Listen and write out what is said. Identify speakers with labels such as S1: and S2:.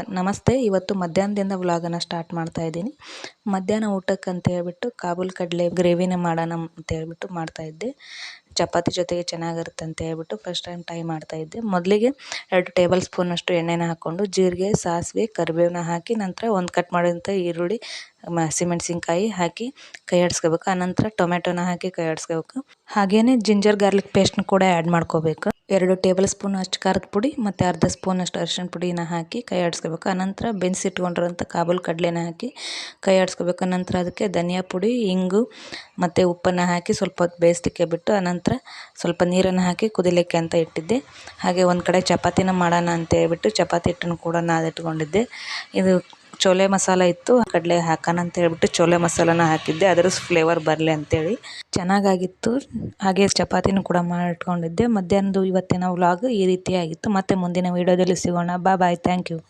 S1: ನಮಸ್ತೆ, ಇವತ್ತು ಮಧ್ಯಾಹ್ನದಿಂದ ವ್ಲಾಗನ್ನು ಸ್ಟಾರ್ಟ್ ಮಾಡ್ತಾ ಇದ್ದೀನಿ. ಮಧ್ಯಾಹ್ನ ಊಟಕ್ಕೆ ಅಂತ ಹೇಳ್ಬಿಟ್ಟು ಕಾಬೂಲ್ ಕಡಲೆ ಗ್ರೇವಿನ ಮಾಡೋಣ ಅಂತ ಹೇಳ್ಬಿಟ್ಟು ಮಾಡ್ತಾ ಇದ್ದೆ. ಚಪಾತಿ ಜೊತೆಗೆ ಚೆನ್ನಾಗಿರುತ್ತೆ ಅಂತ ಹೇಳ್ಬಿಟ್ಟು ಫಸ್ಟ್ ಟೈಮ್ ಟ್ರೈ ಮಾಡ್ತಾ ಇದ್ದೆ. ಮೊದಲಿಗೆ ಎರಡು ಟೇಬಲ್ ಸ್ಪೂನಷ್ಟು ಎಣ್ಣೆನ ಹಾಕ್ಕೊಂಡು ಜೀರಿಗೆ, ಸಾಸಿವೆ ಕರಿಬೇವನ್ನ ಹಾಕಿ ನಂತರ ಒಂದು ಕಟ್ ಮಾಡಿದಂಥ ಈರುಳ್ಳಿ ಹಸಿಮೆಣಸಿನ್ಕಾಯಿ ಹಾಕಿ ಕೈ ಆಡಿಸ್ಕೋಬೇಕು. ಆನಂತರ ಟೊಮೆಟೊನ ಹಾಕಿ ಕೈ ಆಡಿಸ್ಕೋಬೇಕು. ಹಾಗೆಯೇ ಜಿಂಜರ್ ಗಾರ್ಲಿಕ್ ಪೇಸ್ಟ್ನ ಕೂಡ ಆ್ಯಡ್ ಮಾಡ್ಕೋಬೇಕು. ಎರಡು ಟೇಬಲ್ ಸ್ಪೂನ್ ಅಷ್ಟು ಖಾರದ ಪುಡಿ ಮತ್ತು ಅರ್ಧ ಸ್ಪೂನ್ ಅಷ್ಟು ಅರಿಶಿಣ ಪುಡಿನ ಹಾಕಿ ಕೈ ಆಡಿಸ್ಕೋಬೇಕು. ಆನಂತರ ಬೆನ್ಸಿಟ್ಕೊಂಡಿರೋಂಥ ಕಾಬೂಲ್ ಕಡಲೆನ ಹಾಕಿ ಕೈ ಆಡಿಸ್ಕೋಬೇಕು. ಆನಂತರ ಅದಕ್ಕೆ ಧನಿಯಾ ಪುಡಿ, ಇಂಗು ಮತ್ತು ಉಪ್ಪನ್ನು ಹಾಕಿ ಸ್ವಲ್ಪ ಹೊತ್ತು ಬೇಯಿಸ್ಲಿಕ್ಕೆ ಬಿಟ್ಟು ಆನಂತರ ಸ್ವಲ್ಪ ನೀರನ್ನು ಹಾಕಿ ಕುದಿಲಿಕ್ಕೆ ಅಂತ ಇಟ್ಟಿದ್ದೆ. ಹಾಗೆ ಒಂದು ಕಡೆ ಚಪಾತಿನ ಮಾಡೋಣ ಅಂತ ಹೇಳ್ಬಿಟ್ಟು ಚಪಾತಿ ಹಿಟ್ಟನ್ನು ಕೂಡ ನಾದಿಟ್ಕೊಂಡಿದ್ದೆ. ಇದು ಚೋಲೆ ಮಸಾಲ ಇತ್ತು, ಕಡಲೆ ಹಾಕೋಣ ಅಂತ ಹೇಳ್ಬಿಟ್ಟು ಚೋಲೆ ಮಸಾಲನ ಹಾಕಿದ್ದೆ. ಅದರ ಫ್ಲೇವರ್ ಬರಲಿ ಅಂತೇಳಿ. ಚೆನ್ನಾಗಾಗಿತ್ತು. ಹಾಗೆ ಚಪಾತಿನೂ ಕೂಡ ಮಾಡಿಟ್ಕೊಂಡಿದ್ದೆ ಮಧ್ಯಾಹ್ನದ ಇವತ್ತಿನ ವ್ಲಾಗ್ ಈ ರೀತಿಯಾಗಿತ್ತು. ಮತ್ತೆ ಮುಂದಿನ ವೀಡಿಯೋದಲ್ಲಿ ಸಿಗೋಣ. ಬಾ ಬಾಯ್ ಥ್ಯಾಂಕ್ ಯು